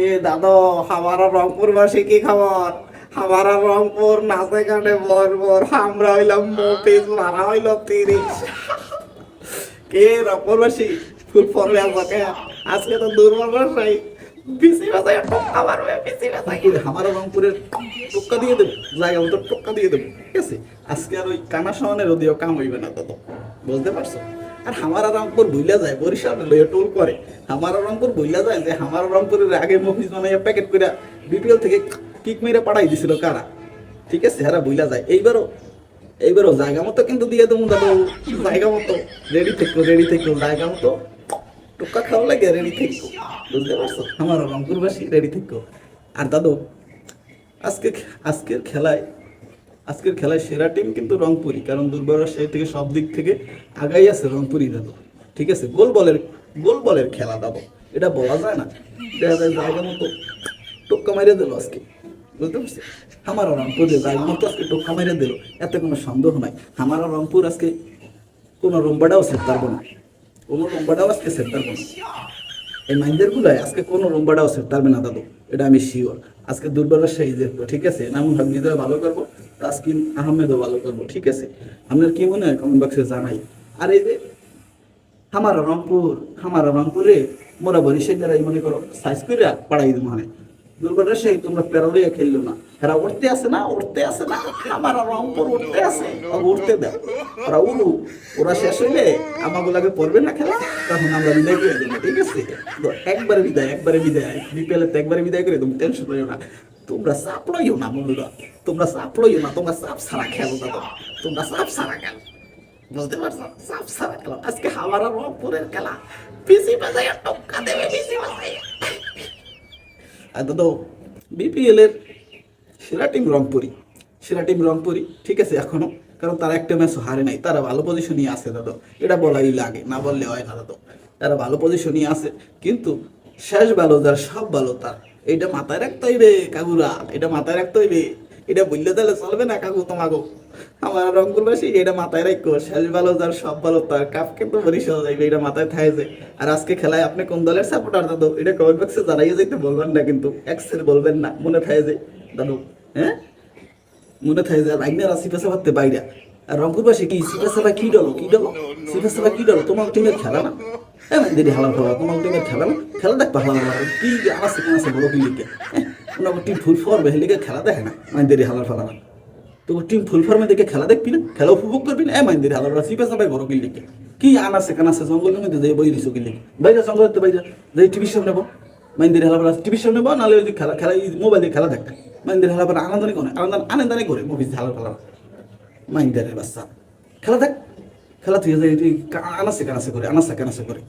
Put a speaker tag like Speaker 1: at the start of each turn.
Speaker 1: এ দাদা, হামারা রংপুর বাসী কি খবর? হামারা রংপুর নাচে গানে বর বর আমরা হইলাম মারা হইল তিরিশ। কে রংপুর বাসী? ফুল ফর্মে আজকে তো দুর্বল নাই
Speaker 2: আমার রংপুরের দিয়ে জায়গা আজকে আর ওই কানা সমানের ওদিও কাম হইবে না তত বুঝতে পারছ? আর হামারা রংপুর ভুইলা যায়, বরিশাল লইয়া টোল করে। হামারা রংপুর ভুইলা যায় যে হামারা রংপুরের আগে মফিজ বানাইয়া প্যাকেট করে বিপিএল থেকে কিক মেরে পাঠাই দিছিল কারা? ঠিক আছে, হারা ভুইলা যায়। এইবারও এইবারও জায়গা মতো কিন্তু দিয়ে দেবো, দাদু। জায়গা মতো। রেডি থেকো রেডি থেকো, জায়গা মতো। টোকা খাওয়া লাগে রেডি থেকো। বুঝতে পারছ? আমার রংপুরবাসী রেডি থেকো। আর দাদু, আজকে আজকের খেলায় আজকের খেলায় সেরা টিম কিন্তু রংপুরি কারণ দুর্বল সেই থেকে সব দিক থেকে আগাই আছে রংপুরি দাদু। ঠিক আছে? গোল বলের গোল বলের খেলা দাদু। এটা বলা যায় না। দেখা যায় জায়গা মতো টোক্কা মারিয়ে দিল আজকে। বুঝতে পারছি? আমার রংপুর যে জায়গা মতো আজকে টোক্কা মারিয়ে দিল, এতে কোনো সন্দেহ নাই। আমার রংপুর আজকে কোনো রুম্বাটাও সেট পারব না। কোনো রুম্বাটাও আজকে সেট পারব না। এই মাইন্ডের গুলাই আজকে কোনো রুম্বাটাও সেট পারবে না দাদু। এটা আমি শিওর আজকে দুর্বলের সেই দেখব, ঠিক আছে? নামুন হামিদও ভালো করব। তাসকিন আহমেদও ভালো করব, ঠিক আছে? আপনার কি মনে হয় কমেন্ট বক্সে জানাই। আর এই যে আমার রংপুর আমার রংপুরে মোরা বরিশাল এই মনে করো সাইজ করে পাড়াই দেবো মানে। দুর্বলের সেই, তোমরা প্যারোলিয়া খেললো না। এরা উঠতে আসে না উঠতে আসে না রংপুর উঠতে আসে। উঠতে ওরা উড়ু, ওরা শেষ হইলে আমাগুলাকে পড়বে না খেলা, তখন আমরা বিদায় করে ঠিক আছে? একবারে বিদায় একবারে বিদায়। বিপিএল একবারে বিদায় করে তুমি টেনশন করিও না। তোমরা চাপ লইও না বন্ধুরা, তোমরা চাপ লইও না, তোমরা চাপ ছাড়া খেলো দাদা তোমরা চাপ ছাড়া খেলো। বুঝতে পারছ? চাপ ছাড়া খেলো। আজকে হাওয়ারা রংপুরের খেলা। পিসি বাজায় টক্কা দেবে, পিসি বাজায় আর দাদা বিপিএল এর সেরা টিম রংপুরি। সেরা টিম রংপুরি, ঠিক আছে এখনও। কারণ তারা একটা ম্যাচও হারে নাই। তারা ভালো পজিশনই আছে দাদা। এটা বলাই লাগে, না বললে হয় না দাদা। তারা ভালো পজিশনই আছে, কিন্তু শেষ ভালো যার সব ভালো তার। এইটা মাথায় রাখতে হইবে, কাকুরা, এটা মাথায় রাখতে হইবে। এটা বললে তাহলে চলবে না কাকু তোমাকে। আমার রংপুরবাসী, এটা মাথায় রাখো, শেষ ভালো যার, সব ভালো তার। কাপ কিন্তু বরিশাল যাইবে, এটা মাথায় থাকছে আর আজকে খেলায় আপনি কোন দলের সাপোর্টার দাদু? এটা কমেন্ট বক্সে জানাইয়ে যাইতে বলবেন না কিন্তু এক্সের বলবেন না, মনে থাকে যে দাদু হ্যাঁ? মনে থাকে যে রাইনারা সিপাসা ভাবতে বাইরে। আর রংপুরবাসী কি ভাই কি ডলো কি ডলো ভাই কি ডলো তোমার টিমের খেলা না? হ্যাঁ দেরি হালা খেলা তোমার টিমের খেলা না? খেলা দেখবা হালা হালা কি আছে কেন আছে বলো কি। লিখে হ্যাঁ ওনার টিম ফুল ফর্মে হেলিকে খেলা দেখে না? মানে দেরি হালার ফেলা না। তো টিম ফুল ফর্মে দেখে খেলা দেখবি না? খেলা উপভোগ করবি না? এ মাইন দেরি হালার সিপাসা ভাই বড় কি। লিখে কি আনাছে কেন আছে জঙ্গলের মধ্যে যাই বই দিছো কি লিখে বাইরে জঙ্গলের বাইরে যাই টিভি সামনে নেব। মাইন্দির হেলা টিভি সামনে নেব নাহলে খেলা খেলা মোবাইল খেলা দেখ। মাইন্দির হেলা আনন্দনি করে আনন্দ আনন্দানি করে মুভিজ খেলা খেলা মাইন্দারের বাচ্চা। খেলা দেখ। খেলা তুই আনাসে কানাসে করে আনাসে কানাসে করে।